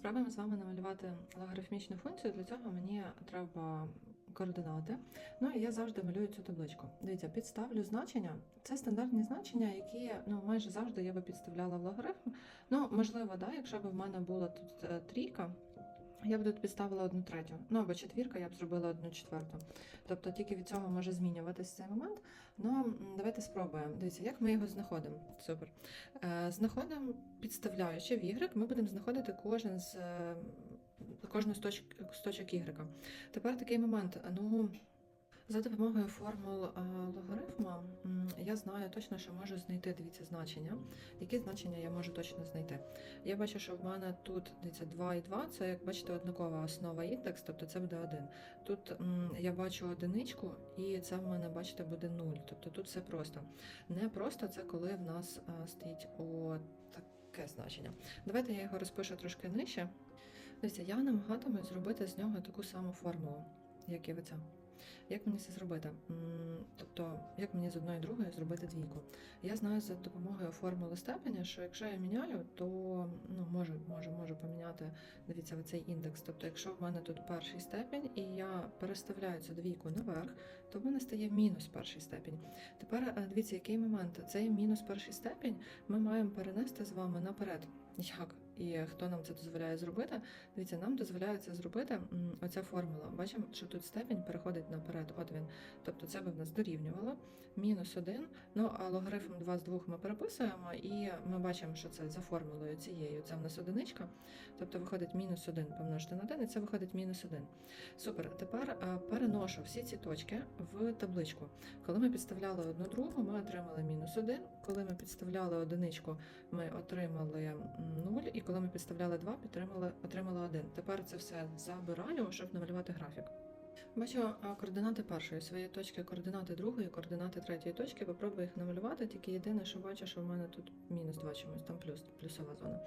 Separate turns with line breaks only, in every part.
Спробуємо з вами намалювати логарифмічну функцію. Для цього мені треба координати. Ну і я завжди малюю цю табличку. Дивіться, підставлю значення. Це стандартні значення, які ну, майже завжди я би підставляла в логарифм. Ну, можливо, да, якщо б в мене була тут е, трійка. Я б тут підставила одну третю, ну або четвірка, я б зробила одну четверту. Тобто тільки від цього може змінюватися цей момент. Ну, давайте спробуємо. Дивіться, як ми його знаходимо. Супер. Е, знаходимо, підставляючи в Y, ми будемо знаходити кожен з е, кожну з точок, з точок Y. Тепер такий момент. Ну, за допомогою формул е, логарифму я знаю точно, що можу знайти дивіться значення. Які значення я можу точно знайти? Я бачу, що в мене тут дивіться 2 і 2, це як бачите однакова основа індекс, тобто це буде 1. Тут м, я бачу одиничку, і це в мене, бачите, буде 0. Тобто тут все просто. Не просто це коли в нас е, стоїть таке значення. Давайте я його розпишу трошки нижче. Дивіться, я намагатимусь зробити з нього таку саму формулу, як і оця. Як мені це зробити? Тобто, як мені з одної другої зробити двійку? Я знаю за допомогою формули степеня, що якщо я міняю, то ну, можу, можу, можу поміняти дивіться оцей індекс. Тобто, якщо в мене тут перший степень, і я переставляю цю двійку наверх, то в мене стає мінус перший степень. Тепер е, дивіться, який момент. Цей мінус перший степень ми маємо перенести з вами наперед. Як? І хто нам це дозволяє зробити? Дивіться, нам дозволяє це зробити оця формула. Бачимо, що тут степень переходить наперед. От він. Тобто це би в нас дорівнювало мінус 1. Ну а логарифм 2 з 2 ми переписуємо, і ми бачимо, що це за формулою цією. Це в нас одиничка. Тобто виходить мінус 1 помножити на 1, і це виходить мінус 1. Супер. Тепер е, переношу всі ці точки в табличку. Коли ми підставляли одну другу, ми отримали мінус 1. Коли ми підставляли одиничку, ми отримали 0, і коли ми підставляли 2, підтримали, отримали 1. Тепер це все забираю, щоб намалювати графік. Бачу координати першої своєї точки, координати другої, координати третьої точки. Попробую їх намалювати. Тільки єдине, що бачу, що в мене тут мінус 2 чомусь, там плюс, плюсова зона.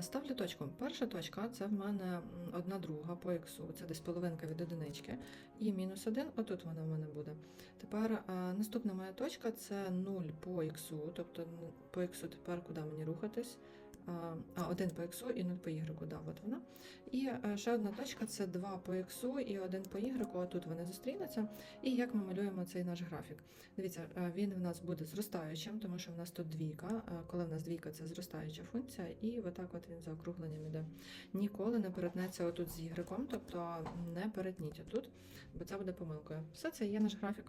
Ставлю точку. Перша точка це в мене одна друга по іксу, це десь половинка від одинички. І мінус 1, отут вона в мене буде. Тепер наступна моя точка це 0 по іксу, тобто по іксу тепер куди мені рухатись. А, А, 1 по іксу і 0 по y, да, от вона. І е, ще одна точка це 2 по іксу і 1 по y, отут вони зустрінуться. І як ми малюємо цей наш графік? Дивіться, е, він в нас буде зростаючим, тому що в нас тут двійка. Е, Коли в нас двійка, це зростаюча функція, і отак от він за округленням іде. Ніколи не перетнеться отут з y, тобто не перетніть отут, бо це буде помилкою. Все це є наш графік.